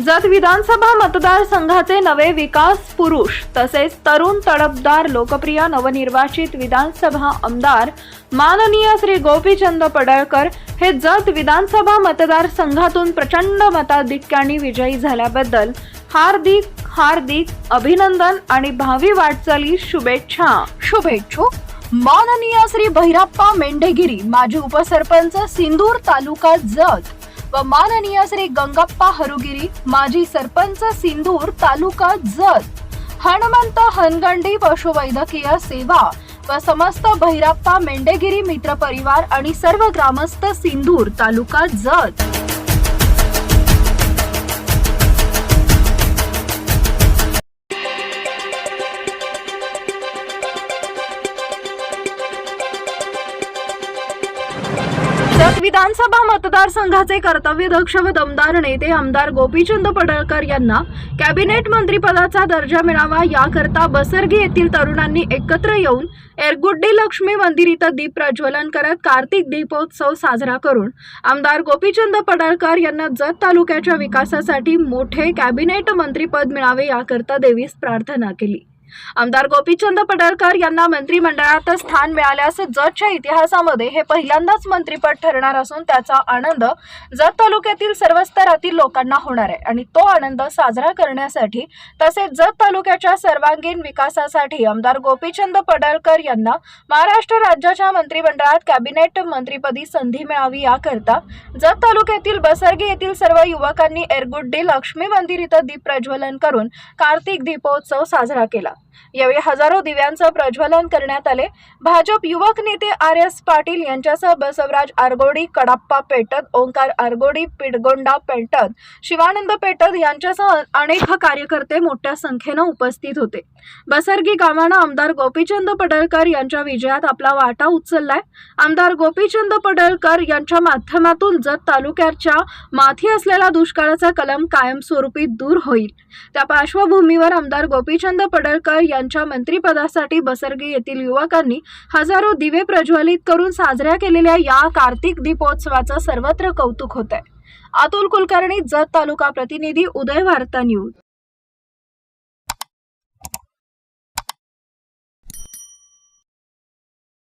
जत विधानसभा मतदारसंघाचे नवे विकास पुरुष तसेच तरुण तडफदार लोकप्रिय नवनिर्वाचित विधानसभा आमदार माननीय श्री गोपीचंद पडळकर हे जत विधानसभा मतदारसंघातून प्रचंड मताधिक्याने विजयी झाल्याबद्दल हार्दिक हार्दिक अभिनंदन आणि भावी वाटचाली शुभेच्छा. शुभेच्छुक माननीय श्री भैरप्पा मेंढेगिरी माजी उपसरपंच सिंदूर तालुका जत. व माननीय श्री गंगप्पा हरुगिरी माजी सरपंच सिंदूर तालुका जत हनुमंत हनगंडी पशुवैद्यकीय सेवा व समस्त भैरप्पा मेंढेगिरी मित्र परिवार आणि सर्व ग्रामस्थ सिंदूर तालुका जत. विधानसभा मतदारसंघाचे कर्तव्यदक्ष व दमदार नेते आमदार गोपीचंद पडळकर यांना कॅबिनेट मंत्रीपदाचा दर्जा मिळावा याकरता बसर्गी येथील तरुणांनी एकत्र येऊन एरगुड्डी लक्ष्मी मंदिर इथं दीप प्रज्वलन करत कार्तिक दीपोत्सव साजरा करून आमदार गोपीचंद पडळकर यांना जत तालुक्याच्या विकासासाठी मोठे कॅबिनेट मंत्रीपद मिळावे याकरता देवीस प्रार्थना केली. आमदार गोपीचंद पडळकर यांना मंत्रिमंडळात स्थान मिळाल्यास जतच्या इतिहासामध्ये हे पहिल्यांदाच मंत्रिपद ठरणार असून त्याचा आनंद जत तालुक्यातील सर्व स्तरातील लोकांना होणार आहे. आणि तो आनंद साजरा करण्यासाठी तसेच जत तालुक्याच्या सर्वांगीण विकासासाठी आमदार गोपीचंद पडळकर यांना महाराष्ट्र राज्याच्या मंत्रिमंडळात कॅबिनेट मंत्रीपदी संधी मिळावी याकरता जत तालुक्यातील बसर्गी येथील सर्व युवकांनी एरगुड्डी लक्ष्मी मंदिर इथं दीप प्रज्वलन करून कार्तिक दीपोत्सव साजरा केला. यावेळी हजारो दिव्यांचं प्रज्वलन करण्यात आले. भाजप युवक नेते आर एस पाटील यांच्यासह बसवराज आरगोडी कडाप्पा पेटत ओंकार आरगोडी पिडगोंडा पेटत शिवानंद पेटत यांच्यासह अनेक कार्यकर्ते मोठ्या संख्येनं उपस्थित होते. बसर्गी गावानं आमदार गोपीचंद पडळकर यांच्या विजयात आपला वाटा उचललाय. आमदार गोपीचंद पडळकर यांच्या माध्यमातून जत तालुक्याच्या माथी असलेला दुष्काळाचा कलम कायमस्वरूपी दूर होईल. त्या पार्श्वभूमीवर आमदार गोपीचंद पडळकर यांच्या मंत्रिपदासाठी बसरगे येथील युवकांनी हजारो दिवे प्रज्वलित करून साजऱ्या केलेल्या या कार्तिक दीपोत्सवाचं सर्वत्र कौतुक होत आहे अतुल कुलकर्णी जत तालुका प्रतिनिधी उदय वार्ता न्यूज.